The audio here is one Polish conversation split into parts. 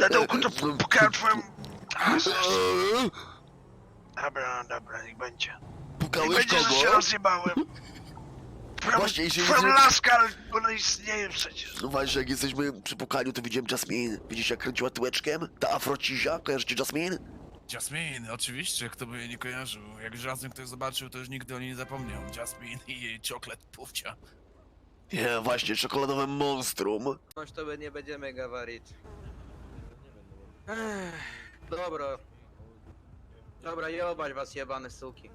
Na dołku to pukałem twoją... Dobra, dobra, niech będzie. Niech Pukałeś będzie, że się kogo? rozjebałem. Twoją, Właśnie, jeśli twoją widzę- laskę, ale ona istnieje przecież. No właśnie, jak jesteśmy przy pukaniu, to widziałem Jasmine. Widzisz jak kręciła tyłeczkiem? Ta afrocizia, kojarzycie Jasmine? Jasmine, oczywiście, kto by jej nie kojarzył. Jak już raz ją ktoś zobaczył, to już nigdy o niej nie zapomniał. Jasmine i jej czoklet pufcia. Nie, właśnie, czekoladowe monstrum. Coś to by nie będziemy gawarić. Ech, Dobra. Dobra, jebać was jebane suki.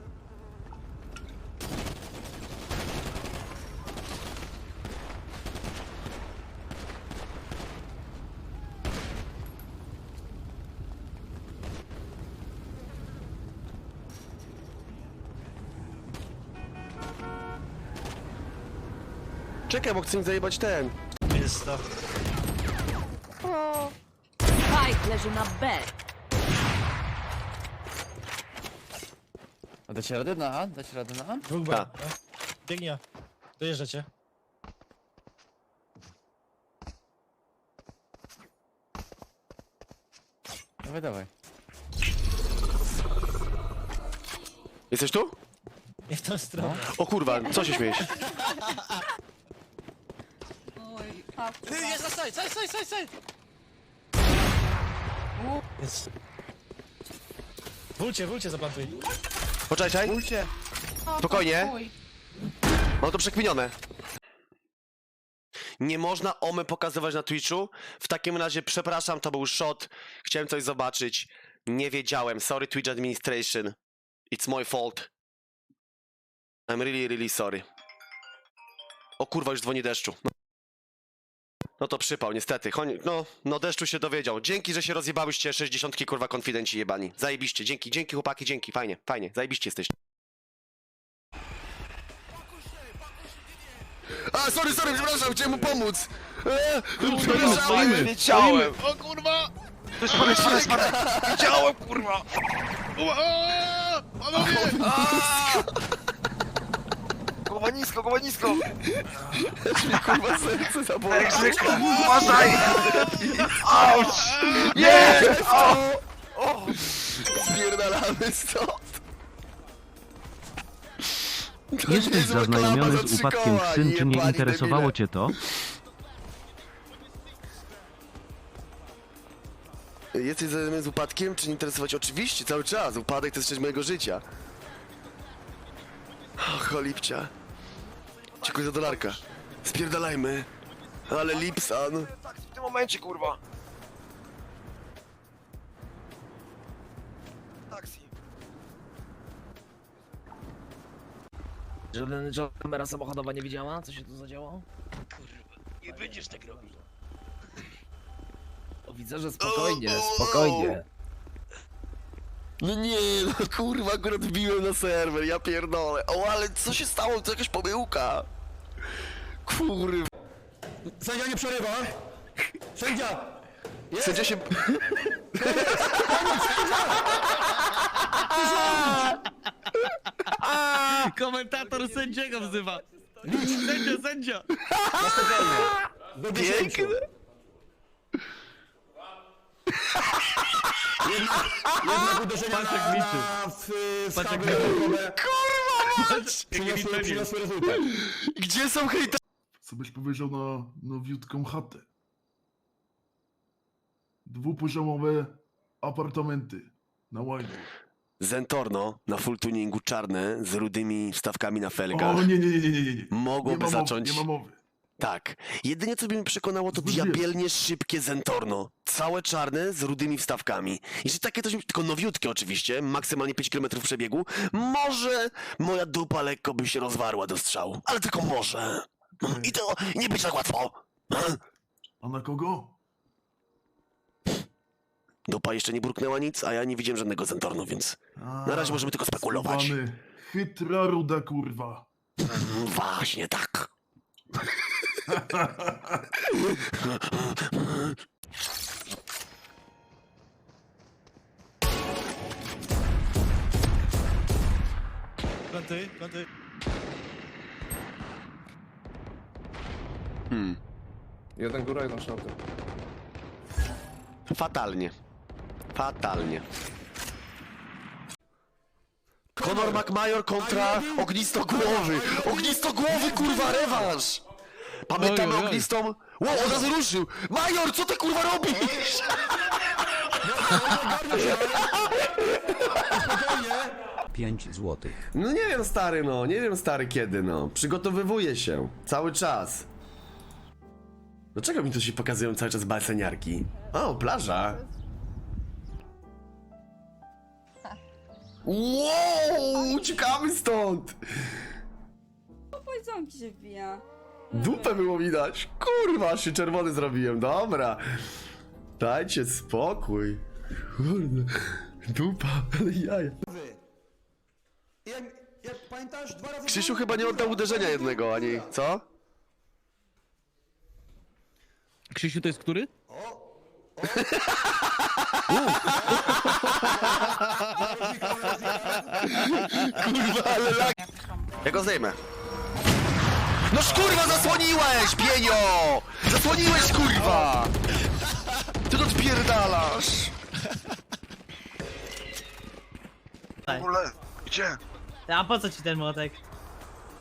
Czekaj, bo chcę im zajebać ten. Spike leży na B. A dacie radę na A? Dacie radę na A? Dwóch Tak. B. Biegnie. Dojeżdżacie. Dawaj, dawaj. Jesteś tu? Nie w tą stronę. O kurwa, co się śmiejesz? Oj, tak. Ty, jest na side, side, side, side, side! Jest. Wólcie, wólcie zaplantuj. Poczekaj, Ulcie! spokojnie. Mam to przekminione. Nie można omy pokazywać na Twitchu. W takim razie, przepraszam, to był shot. Chciałem coś zobaczyć. Nie wiedziałem. Sorry, Twitch Administration. It's my fault. I'm really, really sorry. O kurwa, już dzwoni deszczu. No, no to przypał, niestety. Choń... No, no deszczu się dowiedział. Dzięki, że się rozjebałyście 60 kurwa konfidenci jebani. Zajebiście. Dzięki, dzięki chłopaki, dzięki. Fajnie, fajnie. Zajebiście jesteś. A, sorry, sorry, przepraszam, chciałem mu pomóc. Eee, przepraszam. Wiedziałem. O kurwa! To jest spadek, spadek, spadek. Widziałem, kurwa! Ua! Panowie! Nisko, głowa nisko. Kurwa, serce zabolało. Jak zwykle. Uważaj. Auć. Nie. O. O. Spierdalamy stąd. To Jesteś niezła zaznajomiony klapa z trzy upadkiem koła, Ksyn, czy nie jebani interesowało debile. cię to? Jesteś zaznajomiony z upadkiem, czy nie interesować? Oczywiście, cały czas. Upadek to jest część mojego życia. O, cholipcia. Dziękuję za dolarka. Spierdalajmy. Ale Lipsan. Tak, w tym momencie, kurwa. Taksi. Żaden, żadna kamera samochodowa nie widziała, co się tu zadziało? Nie będziesz tak robił. O, widzę, że spokojnie, spokojnie. No nie, no kurwa, akurat wbiłem na serwer, ja pierdolę. O, ale co się stało? To jakaś pomyłka. Kurwa. Sędzia nie przerywa! Sędzia! Sędzia się... Komentator sędziego wzywa! Sędzia, sędzia! Piękne. Jednak uderzenia na, liczy. na w, w ratunkowe Kurwa mać! przyniosły, przyniosły rezultat. Gdzie są hejterzy? Co byś powiedział na nowiutką chatę? Dwupoziomowe apartamenty na łajnie. Zentorno na full tuningu czarne z rudymi wstawkami na felgach. O nie, nie, nie, nie, nie, nie, nie. Mogłoby nie ma zacząć- Mowy, nie ma mowy. Tak. Jedynie co by mi przekonało to diabelnie szybkie Zentorno. Całe czarne z rudymi wstawkami. Jeśli takie coś, tylko nowiutkie oczywiście, maksymalnie 5 km przebiegu, może moja dupa lekko by się rozwarła do strzału. Ale tylko może. Okej. I to nie być tak łatwo. A na kogo? Dupa jeszcze nie burknęła nic, a ja nie widziałem żadnego Zentornu, więc A, na razie możemy tylko spekulować. skubany. Chytra ruda kurwa. Mm, Właśnie tak. Plantuj, plantuj. Hmm. Jeden góra, jeden szorty. Fatalnie. Fatalnie. Conor McMajor kontra Ognistogłowy. Ognistogłowy, kurwa, rewanż! Pamiętamy Oj, oj. Ognistą? Wow, od razu ruszył! Major, co ty kurwa robisz? Pięć złotych. No nie wiem, stary, no. Nie wiem, stary, kiedy, no. Przygotowywuję się. Cały czas. Dlaczego mi tu się pokazują cały czas balseniarki? O, plaża. Wow, uciekamy stąd! Powiedzonki się wbija. Dupę było widać. Kurwa, się czerwony zrobiłem. Dobra. Dajcie spokój. Kurde. Dupa, ale jaja. Jak, jak pamiętasz, dwa razy... Krzysiu chyba nie oddał uderzenia jednego, ani co? Krzysiu to jest który? Kurwa, ale lag. Ja go zdejmę. No kurwa, zasłoniłeś, pienio! Zasłoniłeś, kurwa! Ty to odpierdalasz! W ogóle, gdzie? A po co ci ten młotek?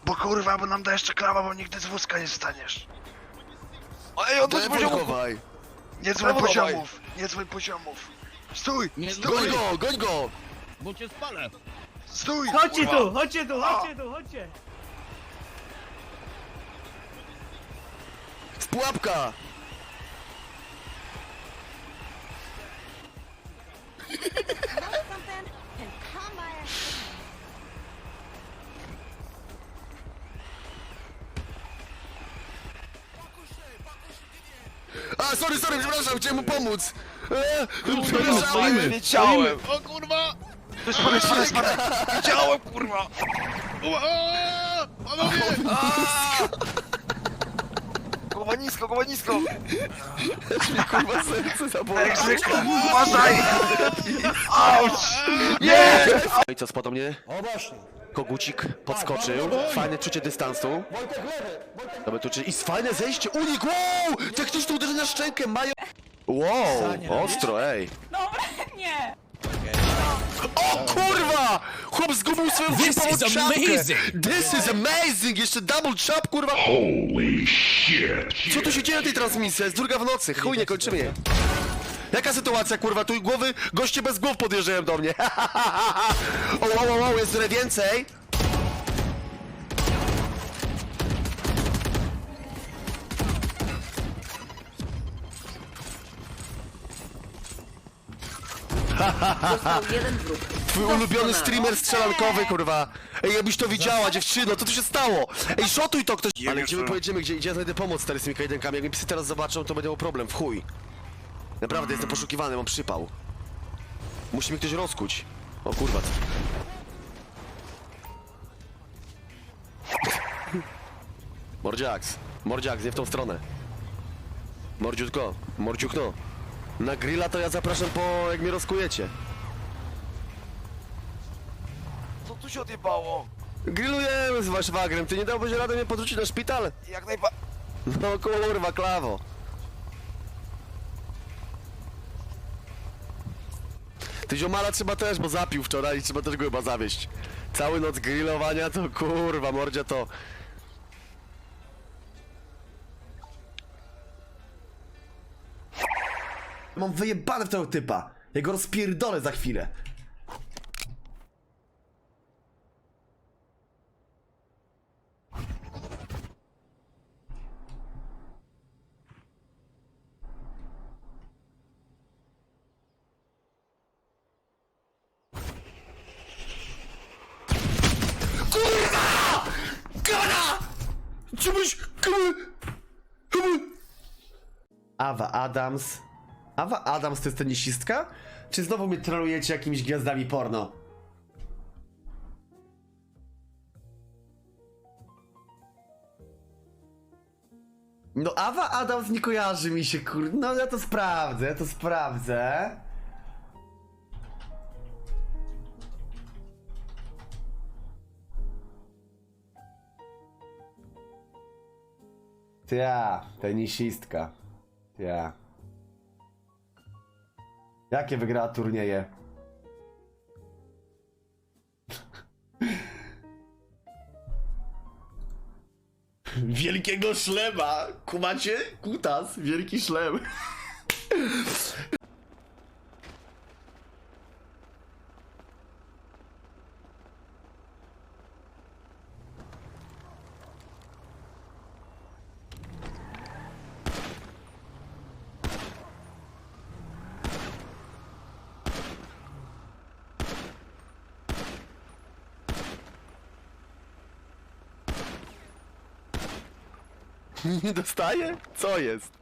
Bo kurwa, bo nam da jeszcze klawa, bo nigdy z wózka nie staniesz. Ej, Telefon poziomów! chowaj. Nie dzwoń chowaj. poziomów! Nie dzwoń poziomów! Stój! Nie, Stój! Goń go, goń go! Bo cię spalę. Stój! Chodźcie tu, chodźcie tu, chodźcie tu, chodźcie! Pułapka! A, sorry, sorry, przepraszam, chciałem mu pomóc! Eee, przepraszam! Nie wiedziałem! O kurwa! To jest spadek, spadek! Wiedziałem, kurwa! O, panowie! Głowa nisko, głowa nisko! Kurwa, serce zabolało. Jak zwykle! Uważaj! Auć! Nie! No i co, spadł mnie? O właśnie. Kogucik podskoczył. Fajne czucie dystansu. Wojtek lewy! Wojtek... Dobra, tu czy... I fajne zejście, unik, wow! Techniczne uderzenie na szczękę, mają... Wow, ostro, ej. O kurwa! Chłop zgubił swoją This chipową is czapkę. amazing! This is amazing! Jeszcze double chop, kurwa! Holy shit! Co tu się dzieje na tej transmisji? Jest druga w nocy, chuj, nie kończymy jej. Jaka sytuacja, kurwa? Tu głowy, goście bez głów podjeżdżają do mnie. o, wow, wow, wow, jest tyle więcej. Został jeden wróg. Twój ulubiony streamer strzelankowy, kurwa. Ej, jakbyś to widziała, dziewczyno, co tu się stało? Ej, szotuj to ktoś! Ale gdzie my pojedziemy, gdzie, gdzie ja znajdę pomoc stary z tymi kajdankami? Jak mi psy teraz zobaczą, to będzie miał problem, w chuj. Naprawdę, jestem poszukiwany, mam przypał. Musi mi ktoś rozkuć. O kurwa. co- Mordziaks, Mordziaks, nie w tą stronę. Mordziutko, Mordziukno. Na grilla to ja zapraszam po, jak mnie rozkujecie. Co tu się odjebało? Grillujemy z waszwagrem, ty nie dałbyś rady mnie podrzucić na szpital? Jak najba... No kurwa, klawo. Ty ziomala trzeba też, bo zapił wczoraj i trzeba też go chyba zawieść. Cały noc grillowania to kurwa, mordzia to... Mam wyjebane w tego typa. Ja go rozpierdolę za chwilę. Kurwa! Gana! Czemuś... Awa Adams. Awa Adams to jest tenisistka? Czy znowu mnie trolujecie jakimiś gwiazdami porno? No Awa Adams nie kojarzy mi się, kur... No ja to sprawdzę, ja to sprawdzę. Ja, tenisistka. Ja. Jakie wygrała turnieje? Wielkiego szlema! Kumacie? Kutas, wielki szlem. Nie dostaje? Co jest?